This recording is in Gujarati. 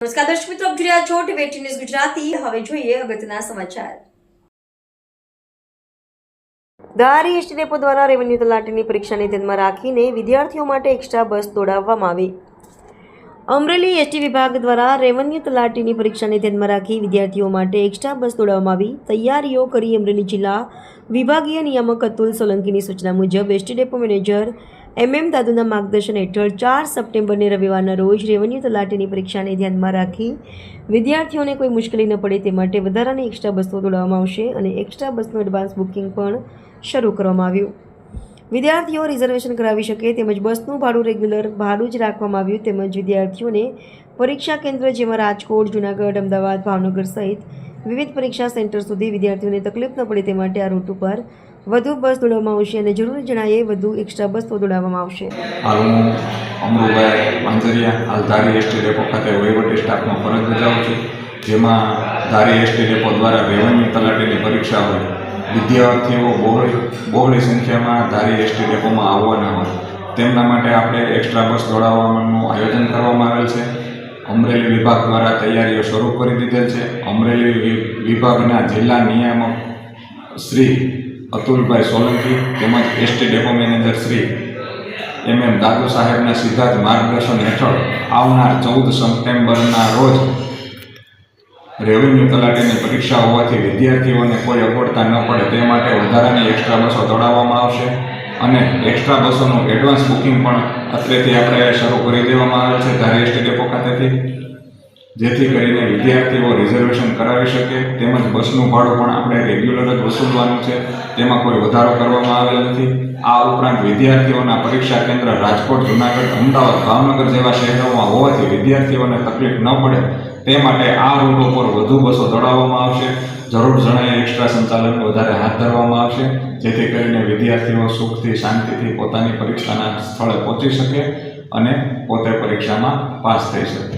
નમસ્કાર, દર્શક મિત્રો, આપ જોઈ રહ્યા છો ગુજરાતી. હવે જોઈએ અગત્યના સમાચાર. ધારી એસટી ડેપો દ્વારા રેવન્યુ તલાટીની પરીક્ષાને ધ્યાનમાં રાખીને વિદ્યાર્થીઓ માટે એક્સ્ટ્રા બસ દોડાવવામાં આવી. અમરેલી એસટી વિભાગ દ્વારા રેવન્યુ તલાટીની પરીક્ષાને ધ્યાનમાં રાખી વિદ્યાર્થીઓ માટે એક્સ્ટ્રા બસ દોડાવવામાં આવી. તૈયારીઓ કરી અમરેલી જિલ્લા વિભાગીય નિયામક અતુલ સોલંકીની સૂચના મુજબ ST depot manager M M દાદુના માર્ગદર્શન હેઠળ ચાર સપ્ટેમ્બરને રવિવારના રોજ રેવન્યુ તલાટીની પરીક્ષાને ધ્યાનમાં રાખી વિદ્યાર્થીઓને કોઈ મુશ્કેલી ન પડે તે માટે વધારાની એક્સ્ટ્રા બસો દોડાવવામાં આવશે અને એક્સ્ટ્રા બસનું એડવાન્સ બુકિંગ પણ શરૂ કરવામાં આવ્યું. વિદ્યાર્થીઓ રિઝર્વેશન કરાવી શકે તેમજ બસનું ભાડું રેગ્યુલર ભાડું જ રાખવામાં આવ્યું તેમજ વિદ્યાર્થીઓને પરીક્ષા કેન્દ્ર જેમાં રાજકોટ, જૂનાગઢ, અમદાવાદ, ભાવનગર સહિત વિવિધ પરીક્ષા સેન્ટર સુધી વિદ્યાર્થીઓને તકલીફ ન પડે તે માટે આ રૂટ ઉપર વધુ બસ દોડાવવામાં આવશે અને જરૂર જણાયે વધુ એક્સ્ટ્રા બસ દોડાવવામાં આવશે. હાલ હું અમરુભાઈ માંજરિયા, હાલ ધારી એસટી ડેપો ખાતે વહીવટી સ્ટાફમાં ફરજ બજાવું છું, જેમાં ધારી એસટી ડેપો દ્વારા રેવન્યુ તલાટીની પરીક્ષા હોય. વિદ્યાર્થીઓ બહોળી બહોળી સંખ્યામાં ધારી એસટી ડેપોમાં આવવાના હોય. તેમના માટે આપણે એક્સ્ટ્રા બસ દોડાવવાનું આયોજન કરવામાં આવેલ છે. અમરેલી વિભાગ દ્વારા તૈયારીઓ શરૂ કરી દીધેલ છે. અમરેલી વિભાગના જિલ્લા નિયામક શ્રી અતુલભાઈ સોલંકી તેમજ ST depot manager Shri M M Dadu સાહેબના સીધા જ માર્ગદર્શન હેઠળ આવનાર ચૌદ સપ્ટેમ્બરના રોજ રેવન્યુ તલાટીની પરીક્ષા હોવાથી વિદ્યાર્થીઓને કોઈ અગવડતા ન પડે તે માટે વધારાની એક્સ્ટ્રા બસો દોડાવવામાં આવશે અને એક્સ્ટ્રા બસોનું એડવાન્સ બુકિંગ પણ અત્રેથી આપણે શરૂ કરી દેવામાં આવેલ છે. ધારી એસટી ડેપો ખાતેથી જેથી કરીને વિદ્યાર્થીઓ રિઝર્વેશન કરાવી શકે. તેમજ બસનું ભાડું પણ આપણે રેગ્યુલર જ વસૂલવાનું છે. તેમાં કોઈ વધારો કરવામાં આવેલ નથી. આ ઉપરાંત વિદ્યાર્થીઓના પરીક્ષા કેન્દ્ર રાજકોટ, જૂનાગઢ, અમદાવાદ, ભાવનગર જેવા શહેરોમાં હોવાથી વિદ્યાર્થીઓને તકલીફ ન પડે. તે માટે આ રૂટ ઉપર વધુ બસો દોડાવવામાં આવશે. જરૂર જણાય એક્સ્ટ્રા સંચાલન વધારે હાથ ધરવામાં આવશે. જેથી કરીને વિદ્યાર્થીઓ સુખથી, શાંતિથી પોતાની પરીક્ષાના સ્થળે પહોંચી શકે અને પોતે પરીક્ષામાં પાસ થઈ શકે.